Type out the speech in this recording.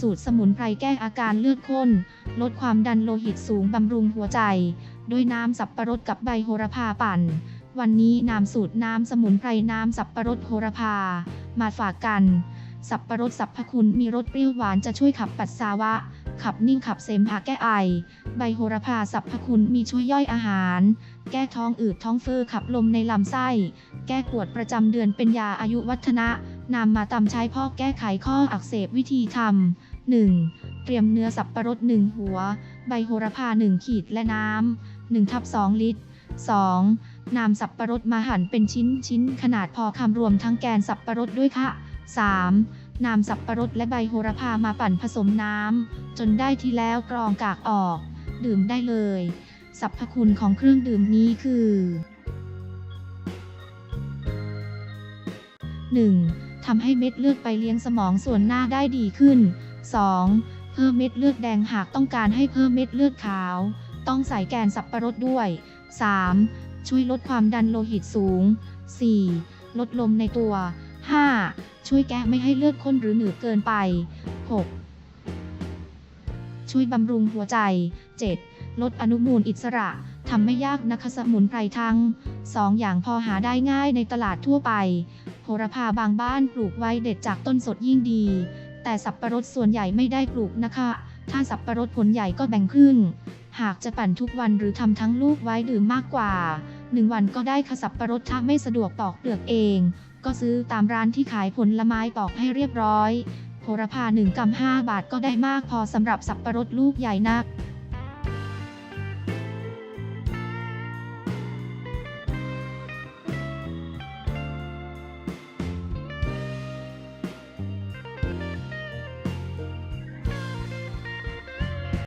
สูตรสมุนไพรแก้อาการเลือดข้น ลดความดันโลหิตสูงบำรุงหัวใจ ด้วยน้ำสับปะรดกับใบโหระพาปั่น วันนี้นำสูตรน้ำสมุนไพรน้ำสับปะรดโหระพา มาฝากกัน สับปะรดสรรพคุณมีรสเปรี้ยวหวานจะช่วยขับปัสสาวะ ขับนิ่งขับเสมหะแก้ไอ ใบโหระพาสรรพคุณมีช่วยย่อยอาหาร แก้ท้องอืดท้องเฟ้อขับลมในลำไส้ แก้ปวดประจำเดือนเป็นยาอายุวัฒนะ นำมาตำใช้พอกแก้ไขข้ออักเสบวิธีทำ 1. เตรียมเนื้อสับปะรด 1 หัว ใบโหระพา 1 ขีดและน้ำ1ทับ2ลิตร 2. นำสับปะรดมาหั่นเป็นชิ้นชิ้นขนาดพอคำรวมทั้งแกนสับปะรดด้วยค่ะ 3. นำสับปะรดและใบโหระพามาปั่นผสมน้ำ จนได้ที่แล้วกรองกากออก ดื่มได้เลย สรรพคุณของเครื่องดื่มนี้คือ 1. ทำให้เม็ดเลือดไปเลี้ยงสมองส่วนหน้าได้ดีขึ้น 2. เพิ่มเม็ดเลือดแดงหากต้องการให้เพิ่มเม็ดเลือดขาว ต้องใส่แกนสับปะรดด้วย 3. ช่วยลดความดันโลหิตสูง 4. ลดลมในตัว 5. ช่วยแก้ไม่ให้เลือดข้นหรือหนืดเกินไป 6. ช่วยบำรุงหัวใจ 7. ลดอนุมูลอิสระทำไม่ยากนะคะสมุนไพรทั้ง 2 อย่างพอหาได้ง่ายในตลาดทั่วไป ระพาบางบ้านปลูกไว้เด็ดจากต้นสดยิ่งดี แต่สับปะรดส่วนใหญ่ไม่ได้ปลูกนะคะ ถ้าสับปะรดผลใหญ่ก็แบ่งครึ่ง หากจะปั่นทุกวันหรือทำทั้งลูกไว้ดื่มมากกว่า1วันก็ได้ค่ะสับปะรดถ้าไม่สะดวกปอกเปลือกเอง ก็ซื้อตามร้านที่ขายผลไม้ปอกให้เรียบร้อยโหระพา1กรัม5บาทก็ได้มากพอสำหรับสับปะรดลูกใหญ่นัก